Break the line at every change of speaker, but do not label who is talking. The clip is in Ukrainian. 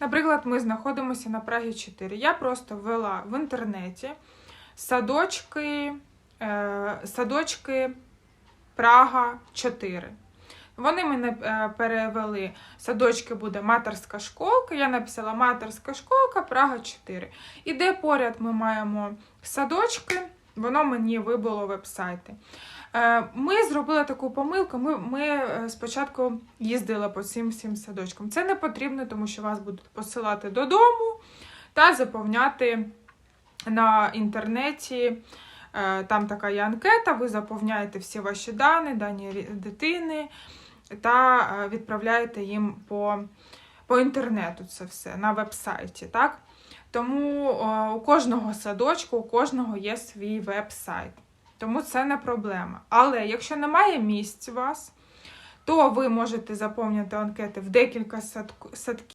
Наприклад, ми знаходимося на Прагі 4. Я просто ввела в інтернеті садочки, е, садочки Прага 4. Вони мене е, перевели. Садочки буде матерська школка. Я написала матерська школка Прага 4. І де поряд ми маємо садочки, воно мені вибило веб-сайти. Е, Ми зробили таку помилку. Ми, ми е, спочатку їздили по цим всім садочкам. Це не потрібно, тому що вас будуть посилати додому та заповняти на інтернеті. Е, Там така є анкета, ви заповняєте всі ваші дані, дані дитини та відправляєте їм по, по інтернету це все на веб-сайті. Так? Тому е, у кожного садочку, у кожного є свій веб-сайт. Тому це не проблема. Але якщо немає місць у вас, то ви можете заповнити анкети в декілька садків.